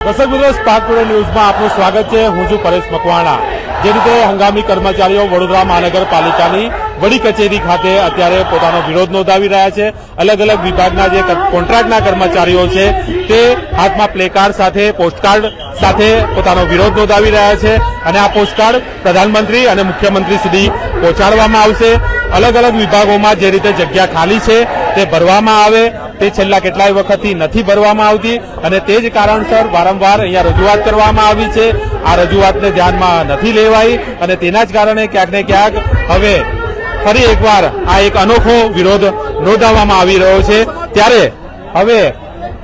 દર્શક મિત્રો ન્યૂઝમાં આપનું સ્વાગત છે. હું છું પરેશ મકવાણા. જે રીતે હંગામી કર્મચારીઓ વડોદરા મહાનગરપાલિકાની વડી કચેરી ખાતે અત્યારે પોતાનો વિરોધ નોંધાવી રહ્યા છે. અલગ અલગ વિભાગના જે કોન્ટ્રાક્ટના કર્મચારીઓ છે, તે હાથમાં પ્લેકાર્ડ સાથે, પોસ્ટકાર્ડ સાથે પોતાનો વિરોધ નોંધાવી રહ્યા છે અને આ પોસ્ટકાર્ડ પ્રધાનમંત્રી અને મુખ્યમંત્રી સુધી પહોંચાડવામાં આવશે. અલગ અલગ વિભાગોમાં જે રીતે જગ્યા ખાલી છે, તે ભરવામાં આવે. તે છેલ્લા કેટલાય વખતથી નથી ભરવામાં આવતી અને તે જ કારણસર વારંવાર અહીંયા રજૂઆત કરવામાં આવી છે. આ રજૂઆતને ધ્યાનમાં નથી લેવાઈ અને તેના જ કારણે ક્યાંક ને ક્યાંક હવે ફરી એકવાર આ એક અનોખો વિરોધ નોંધાવવામાં આવી રહ્યો છે. ત્યારે હવે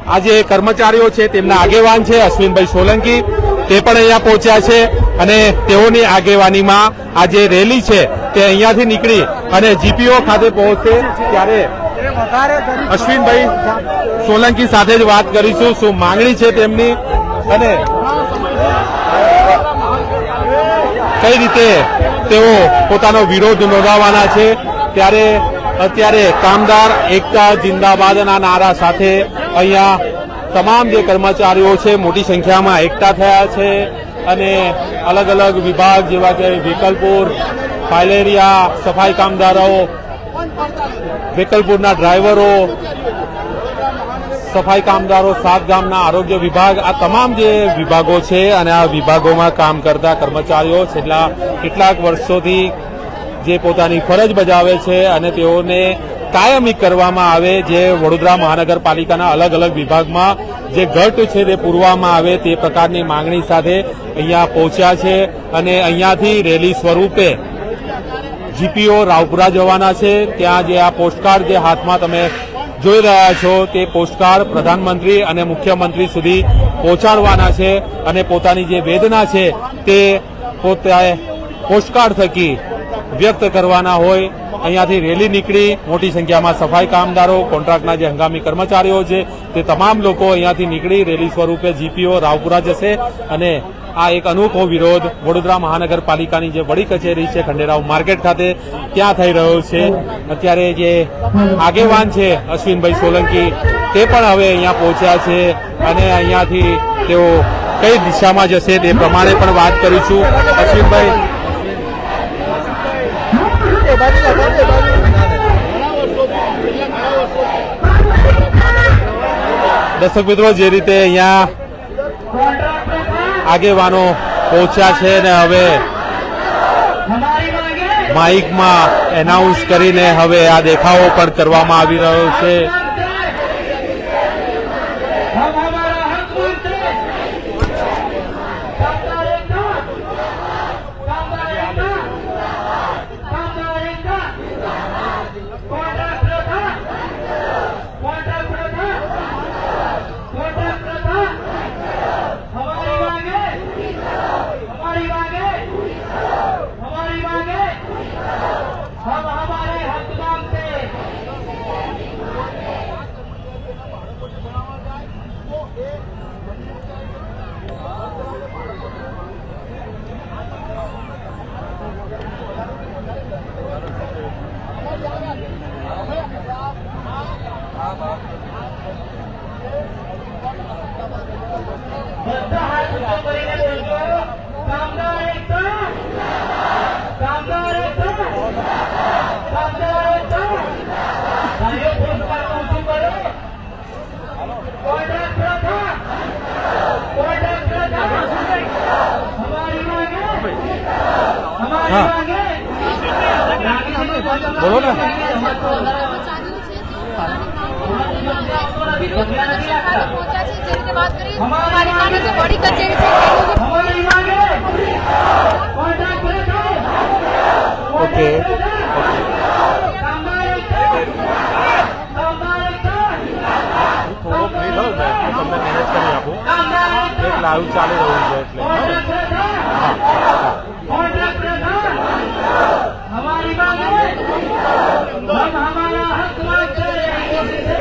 આ જે કર્મચારીઓ છે તેમના આગેવાન છે અશ્વિનભાઈ સોલંકી, તે પણ અહીંયા પહોંચ્યા છે અને તેઓની આગેવાનીમાં આ જે રેલી છે તે અહીંયાથી નીકળી અને જીપીઓ ખાતે પહોંચશે ત્યારે અશ્વિનભાઈ, સોલંકી સાથે જ વાત કરીશું, શું માંગણી છે તેમની? અને કઈ રીતે તેઓ પોતાનો વિરોધ નોંધાવવાના છે? ત્યારે અત્યારે કામદાર એકતા જિંદાબાદના નારા સાથે અહીંયા તમામ જે કર્મચારીઓ છે, મોટી સંખ્યામાં એકઠા થયા છે અને અલગ અલગ વિભાગ જેવા કે વિકલપુર ફાઇલેરિયા સફાઈ કામદારો વેકલપુરના ડ્રાઈવરો, સફાઈ કામદારો, સાત ગામના આરોગ્ય વિભાગ, આ તમામ જે વિભાગો છે અને આ વિભાગોમાં કામ કરતા કર્મચારીઓ છેલ્લા કેટલાક વર્ષોથી જે પોતાની ફરજ બજાવે છે અને તેઓને કાયમી કરવામાં આવે જે વડોદરા મહાનગરપાલિકાના અલગ અલગ વિભાગમાં જે ઘટ છે તે પૂરવામાં આવે તે પ્રકારની માંગણી સાથે અહીંયા પહોંચ્યા છે અને અહીંયાથી રેલી સ્વરૂપે જીપીઓ રાવપુરા જવાના છે. ત્યાં જે આ પોસ્ટકાર્ડ જે હાથમાં તમે જોઈ રહ્યા છો, તે પોસ્ટકાર્ડ પ્રધાનમંત્રી અને મુખ્યમંત્રી સુધી પહોંચાડવાના છે અને પોતાની જે વેદના છે, તે પોતે પોસ્ટકાર્ડ થકી વ્યક્ત કરવાના હોય, અહીંયાથી રેલી નીકળી, મોટી સંખ્યામાં સફાઈ કામદારો, કોન્ટ્રાક્ટના જે હંગામી કર્મચારીઓ છે, તે તમામ લોકો અહીંયાથી નીકળી રેલી સ્વરૂપે જીપીઓ રાવપુરા જશે. અને આ એક અનોખો વિરોધ વડોદરા મહાનગરપાલિકાની જે વડી કચેરી છે, ખંડેરાવ માર્કેટ ખાતે, ત્યાં થઈ રહ્યો છે. અત્યારે જે આગેવાન છે, અશ્વિનભાઈ સોલંકી, તે પણ હવે અહીંયા પહોંચ્યા છે અને અહીંયાથી તેઓ કઈ દિશામાં જશે તે પ્રમાણે પણ વાત કરીશું. અશ્વિનભાઈ દર્શક મિત્રો, જે રીતે અહીંયા આગેવાનો પહોંચ્યા છે ને હવે માઇકમાં એનાઉન્સ કરીને હવે આ દેખાવો પણ કરવામાં આવી રહ્યો છે. હા. બોલો ને. અમારી કચેરી ઓકે. થોડો ફ્રી થયો ને હું મેનેજ કરી આપું એક લાઈવ ચાલી રહ્યું છે એટલે હા હા. हमारी मांग है हम हमारा हक मांगते हैं किसी से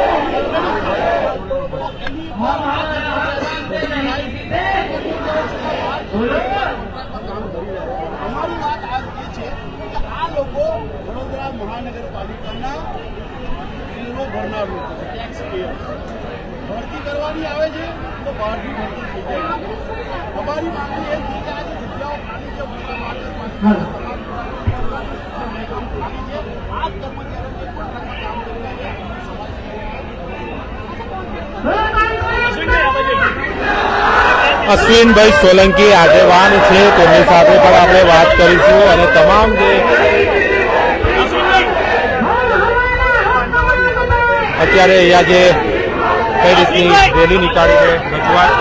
हम हमारा हक मांगते हैं किसी से बोलो અમારી વાત આ એ છે કે આ લોકો વડોદરા મહાનગરપાલિકાના બિલો ભરનાર લોકો છે ટેક્સ પેયર ભરતી કરવાની આવે છે તો બહારથી ભરતી થઈ જાય અમારી માંગણી એ છે કે આ જે જગ્યાઓ ખાલી છે વડોદરા મહાનગરપાલિકા અશ્વિનભાઈ સોલંકી આગેવાન છે, તેમની સાથે પણ આપણે વાત કરીશું અને તમામ જે અત્યારે અહીંયા જે કઈ રીતની રેલી નીકાળી છે, રજૂઆત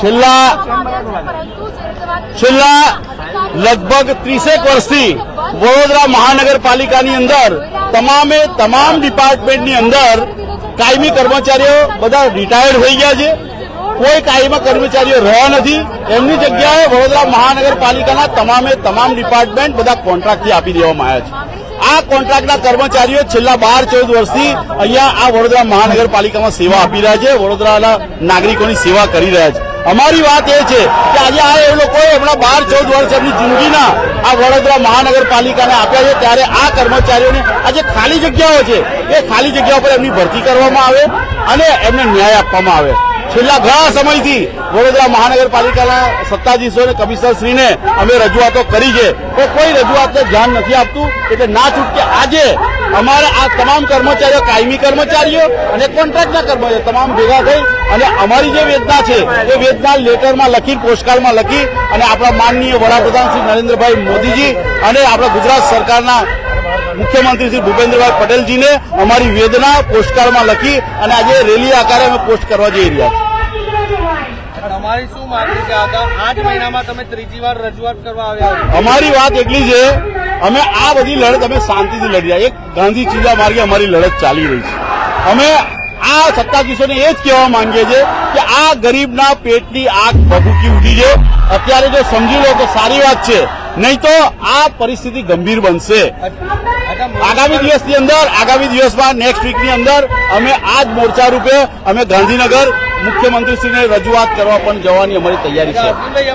છેલ્લા છેલ્લા લગભગ ત્રીસેક વર્ષથી વડોદરા મહાનગરપાલિકાની અંદર તમામે તમામ ડિપાર્ટમેન્ટની અંદર કાયમી કર્મચારીઓ બધા રિટાયર્ડ થઈ ગયા છે. કોઈ કાયમી કર્મચારીઓ રહ્યા નથી. એમની જગ્યાએ વડોદરા મહાનગરપાલિકાના તમામે તમામ ડિપાર્ટમેન્ટ બધા કોન્ટ્રાક્ટથી આપી દેવામાં આવ્યા છે. આ કોન્ટ્રાક્ટના કર્મચારીઓ છેલ્લા બાર ચૌદ વર્ષથી અહીંયા આ વડોદરા મહાનગરપાલિકામાં સેવા આપી રહ્યા છે. વડોદરાના નાગરિકોની સેવા કરી રહ્યા છે. અમારી વાત એ છે કે આજે આ એ લોકોએ હમણાં બાર ચૌદ વર્ષ એમની જિંદગીના આ વડોદરા મહાનગરપાલિકાને આપ્યા છે. ત્યારે આ કર્મચારીઓને આ જે ખાલી જગ્યાઓ છે. એ ખાલી જગ્યાઓ પર એમની ભરતી કરવામાં આવે અને એમને ન્યાય આપવામાં આવે. છેલ્લા ઘણા સમયથી વડોદરા મહાનગરપાલિકાના સત્તાધીશો અને કમિશનરશ્રીને અમે રજૂઆતો કરી છે. તો કોઈ રજૂઆતને ધ્યાન નથી આપતું, એટલે ના છૂટકે આજે અમારે આ તમામ કર્મચારીઓ, કાયમી કર્મચારીઓ અને કોન્ટ્રાક્ટના કર્મચારીઓ તમામ ભેગા થઈ અને અમારી જે વેદના છે, એ વેદના લેટરમાં લખી, પોસ્ટકાર્ડમાં લખી અને આપણા માનનીય વડાપ્રધાન શ્રી નરેન્દ્રભાઈ મોદીજી અને આપણા ગુજરાત સરકારના મુખ્યમંત્રી શ્રી ભૂપેન્દ્રભાઈ પટેલજીને અમારી વેદના પોસ્ટકાર્ડમાં લખી અને આજે રેલી આકારે અમે પોસ્ટ કરવા જઈ રહ્યા છીએ. અમારી શું માંગણી છે? આઠ મહિનામાં તમે ત્રીજી વાર રજૂઆત કરવા આવ્યા અમારી વાત એટલી છે અમે આ બધી લડત અમે શાંતિથી લડી રહ્યા એક ગાંધી ચીજા માર્ગે અમારી લડત ચાલી રહી છે. અમે આ સત્તાધીશોને એ જ કહેવા માંગીએ છીએ કે આ ગરીબના પેટની આગ ભભૂકી ઉઠી છે. અત્યારે જો સમજી લો તો સારી વાત છે નહીં તો આ પરિસ્થિતિ ગંભીર બનશે. આગામી દિવસની અંદર આગામી દિવસમાં નેક્સ્ટ વીકની અંદર અમે આ જ મોરચા રૂપે અમે ગાંધીનગર મુખ્યમંત્રીશ્રીને રજૂઆત કરવા પણ જવાની અમારી તૈયારી છે.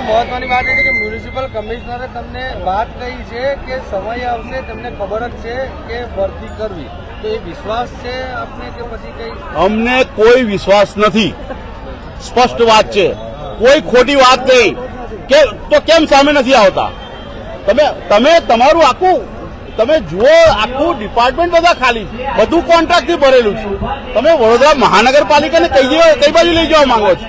મહત્વની વાત એ છે કે મ્યુનિસિપલ કમિશનરે તમને વાત કહી છે કે સમય આવશે તમને ખબર જ છે કે ભરતી કરવી. તો એ વિશ્વાસ છે આપને કે પછી કઈ? અમને કોઈ વિશ્વાસ નથી. સ્પષ્ટ વાત છે. કોઈ ખોટી વાત નહીં. કે તો કેમ સામે નથી આવતા? તમે તમે તમારું આખું, તમે જુઓ, આખું ડિપાર્ટમેન્ટ બધા ખાલી બધું કોન્ટ્રાક્ટથી ભરેલું છે. તમે વડોદરા મહાનગરપાલિકાને કઈ કઈ બાજુ લઈ જવા માંગો છો?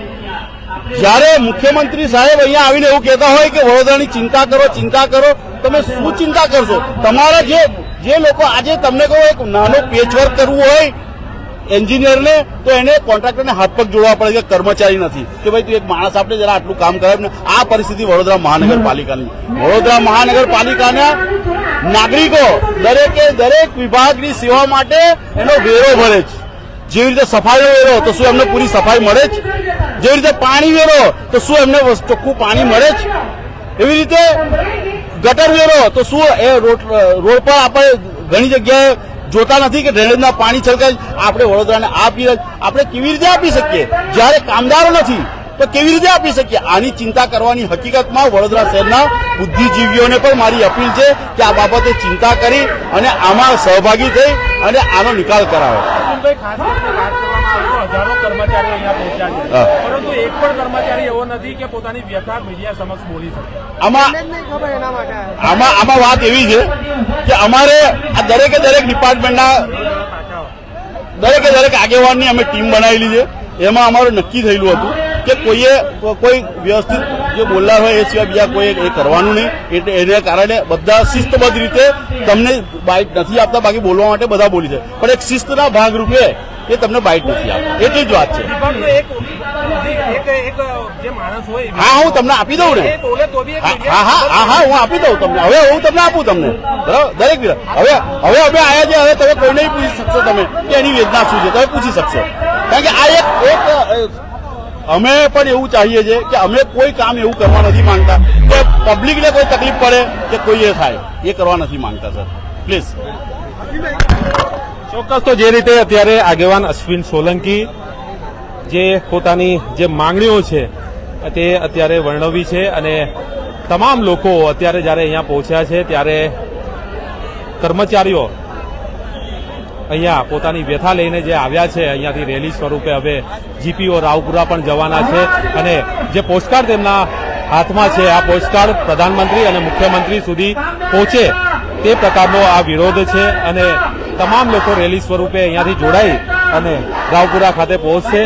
જ્યારે મુખ્યમંત્રી સાહેબ અહીંયા આવીને એવું કહેતા હોય કે વડોદરાની ચિંતા કરો ચિંતા કરો, તમે શું ચિંતા કરશો? તમારા જે જે લોકો આજે તમને કહો એક નાનો પેચવર્ક કરવું હોય એન્જિનિયરને તો એને કોન્ટ્રાક્ટરને હાથ પગ જોડવા પડે કે કર્મચારી નથી. કે ભાઈ તું એક માણસ આપણે જરા આટલું કામ કરે ને, આ પરિસ્થિતિ વડોદરા મહાનગરપાલિકાની. વડોદરા મહાનગરપાલિકાના નાગરિકો દરેકે દરેક વિભાગની સેવા માટે એનો વેરો ભરે છે. જેવી રીતે સફાઈનો વેરો તો શું એમને પૂરી સફાઈ મળે જ? જેવી રીતે પાણી વેરો તો શું એમને ચોખ્ખું પાણી મળે જ? એવી રીતે ગટર વેરો તો શું એ રોડ પર આપણે ઘણી જગ્યાએ જોતા નથી કે ડ્રેનેજના પાણી છલકાય આપણે વડોદરાને આપી આપણે કેવી રીતે આપી શકીએ? જ્યારે કામદારો નથી, તો કેવી રીતે આપી શકીએ? આની ચિંતા કરવાની હકીકતમાં વડોદરા શહેરના બુદ્ધિજીવીઓને પણ મારી અપીલ છે કે આ બાબતે ચિંતા કરી અને આમાં સહભાગી થઈ અને આનો નિકાલ કરાવે. હજારો કર્મચારીઓ અહીંયા પહોંચ્યા છે. પરંતુ એક પણ કર્મચારી એવો નથી કે પોતાની વ્યથા મીડિયા સમક્ષ બોલી શકે. આમાં નહીં ખબર એના માટે આમાં આમાં વાત એવી છે કે અમારે આ દરેકે દરેક ડિપાર્ટમેન્ટના દરેકે દરેક આગેવાનની અમે ટીમ બનાવેલી છે. એમાં અમારું નક્કી થયેલું હતું કે કોઈએ કોઈ વ્યવસ્થિત જે બોલનાર હોય એ સિવાય બીજા કોઈ એ કરવાનું નહીં. એટલે એને કારણે બધા શિસ્તબદ્ધ રીતે તમને બાઇક નથી આપતા બાકી બોલવા માટે બધા બોલી છે પણ એક શિસ્તના ભાગરૂપે એ તમને બાઇટ નથી આપતા એટલી જ વાત છે. હા હું તમને આપી દઉં ને. હા હા હા હા આપી દઉં તમને. હવે હું તમને આપું તમને. બરાબર? દરેક હવે હવે હવે અમે આયા છે હવે તમે કોઈને પૂછી શકશો તમે કે એની વેદના શું છે તમે પૂછી શકશો. કારણ કે આ એક એક અમે પણ એવું ચાહીએ છીએ કે અમે કોઈ કામ એવું કરવા નથી માંગતા કે પબ્લિકને કોઈ તકલીફ પડે કે કોઈ એ થાય. એ કરવા નથી માંગતા સર પ્લીઝ ચોક્કસ તો જે રીતે અત્યારે આગેવાન અશ્વિન સોલંકી જે પોતાની જે માંગણીઓ છે, તે અત્યારે વર્ણવી છે અને તમામ લોકો અત્યારે જ્યારે અહીંયા પહોંચ્યા છે, ત્યારે કર્મચારીઓ અહીંયા પોતાની વ્યથા લઈને જે આવ્યા છે, અહીંયાથી રેલી સ્વરૂપે હવે જીપીઓ રાવપુરા પણ જવાના છે અને જે પોસ્ટકાર્ડ તેમના હાથમાં છે, આ પોસ્ટકાર્ડ પ્રધાનમંત્રી અને મુખ્યમંત્રી સુધી પહોંચે તે પ્રકારનો આ વિરોધ છે અને તમામ લોકો રેલી સ્વરૂપે અહીંયાથી જોડાઈ અને રાવપુરા ખાતે પહોંચશે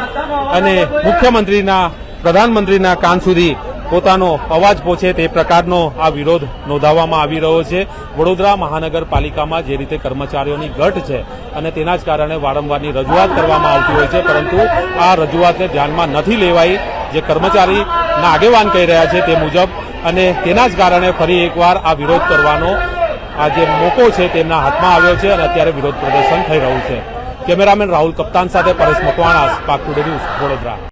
અને મુખ્યમંત્રીના, પ્રધાનમંત્રીના કાન સુધી પોતાનો અવાજ પહોંચે તે પ્રકારનો આ વિરોધ નોંધાવવામાં આવી રહ્યો છે. વડોદરા મહાનગરપાલિકામાં જે રીતે કર્મચારીઓની ઘટ છે અને તેના જ કારણે વારંવારની રજૂઆત કરવામાં આવતી હોય છે, પરંતુ આ રજૂઆતને ધ્યાનમાં નથી લેવાઈ. જે કર્મચારીના આગેવાન કહી રહ્યા છે તે મુજબ અને તેના જ કારણે ફરી એકવાર આ વિરોધ કરવાનો આ જે મોકો છે તેમના હાથમાં આવ્યો છે અને અત્યારે વિરોધ પ્રદર્શન થઈ રહ્યું છે. કેમેરામેન રાહુલ કપ્તાન સાથે પરેશ મકવાણા પાક ટુડે વડોદરા.